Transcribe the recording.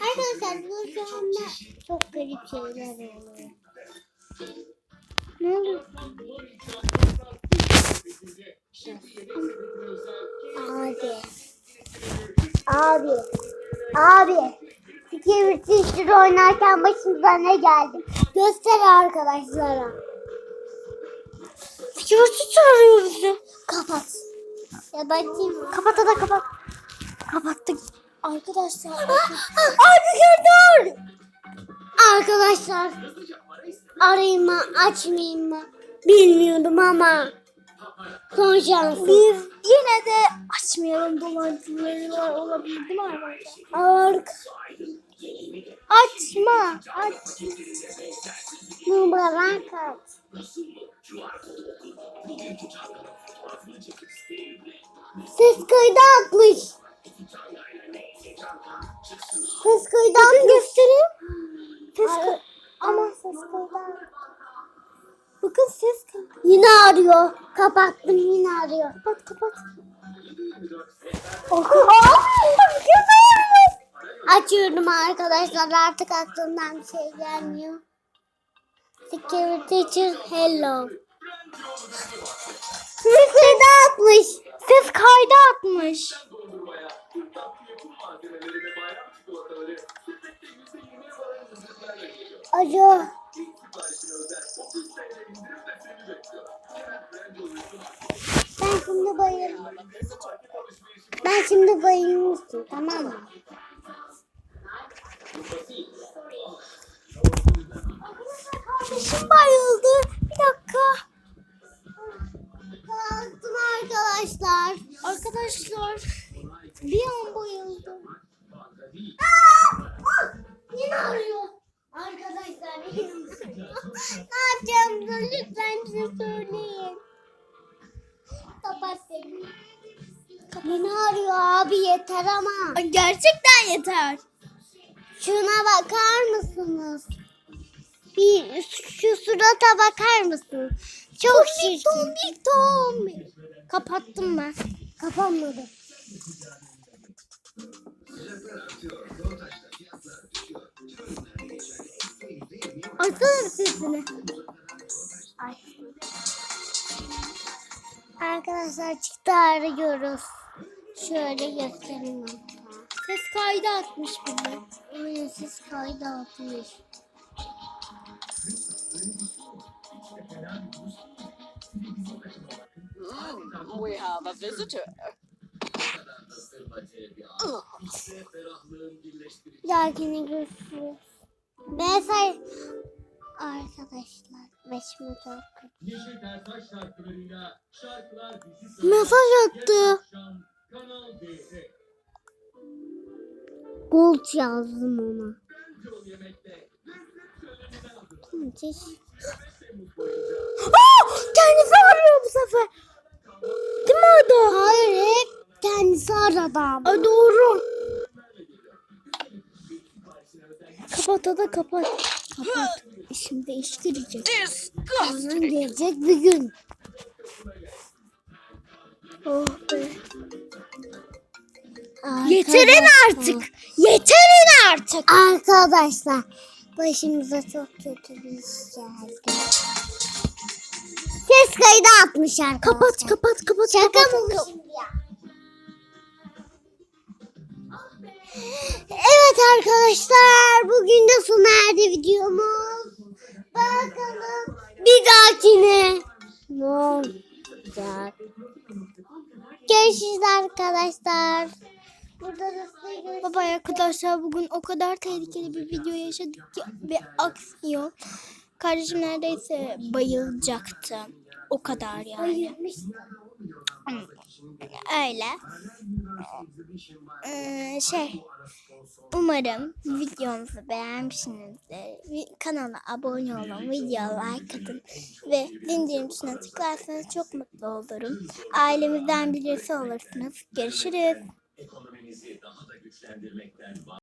Arkadaşlar bu şu anda çok garip şeyler oluyor. Ne oluyor? Abi. Abi. Abi. Security Teacher oynarken başımıza ne geldi? Göster arkadaşlara. Security çağırıyor bizi. Kapat. Ya bakayım. Kapat da kapat. Kapattık. Arkadaşlar. Abi gördün. Arkadaşlar. Arayayım mı açmayayım mı? Bilmiyorum ama. Son şansım. Biz yine de açmayalım dolandırıcılar olabilir değil mi arkadaşlar? Ark. Açma. Aç. Numara kaç? Ses kaydı atmış. Atmış. göstereyim. Kay- Ama atmış. Bakın ses Yine arıyor. Kapattım yine arıyor. Kapat kapat. Açıyorum arkadaşlar artık aklımdan bir şey gelmiyor. Security teacher hello. Ses kaydı atmış. Ses kaydı atmış. Alo. Ben şimdi bayıldım. Ben şimdi bayılmıştım tamam mı? Kardeşim bayıldı. Bir dakika. Kalktım arkadaşlar. Arkadaşlar. Bir an bayıldı. Arıyor. Arkadaşlar arıyor. ne yapacağımızı lütfen bize söyleyin. Kapat seni. Yine arıyor abi yeter ama. Gerçekten yeter. Şuna bakar mısınız? Bir şu surata bakar mısınız? Çok şişkin. Tombik tombik. Kapattım ben. Kapanmadı. Açsana sesini. Ay. Arkadaşlar çıktı arıyoruz. Şöyle göstereyim. Ses kaydı atmış bize. Aynen siz kaydı atmış. Mm, we have a visitor. Dahakine görüşürüz. Mesela arkadaşlar 5 motor Mesaj attı. Gold yazdım ona. Müthiş. Aa, kendisi arıyor bu sefer. Değil mi Ada? Hayır hep kendisi aradı ama. Aa, doğru. Kapat Ada kapat. Kapat. İşim değiştirecek. Onun gelecek bir gün. Oh be. Yeterin artık. Yeterin artık. Arkadaşlar başımıza çok kötü bir iş geldi. Ses kaydı atmış arkadaşlar. Kapat kapat kapat. Şaka kapat. mı şimdi ya? Evet arkadaşlar bugün de sona erdi videomuz. Bakalım bir dahakine ne olacak? Görüşürüz arkadaşlar. Burada da. Baba arkadaşlar bugün o kadar tehlikeli bir video yaşadık ki ve aksiyon. Kardeşim neredeyse bayılacaktı. O kadar yani. Bayılmıştım. Öyle. Ee, şey umarım videomuzu beğenmişsinizdir. Kanala abone olun, video like atın ve bildirim tuşuna tıklarsanız çok mutlu olurum. Ailemizden birisi olursunuz. Görüşürüz. Ekonominizi daha da güçlendirmekten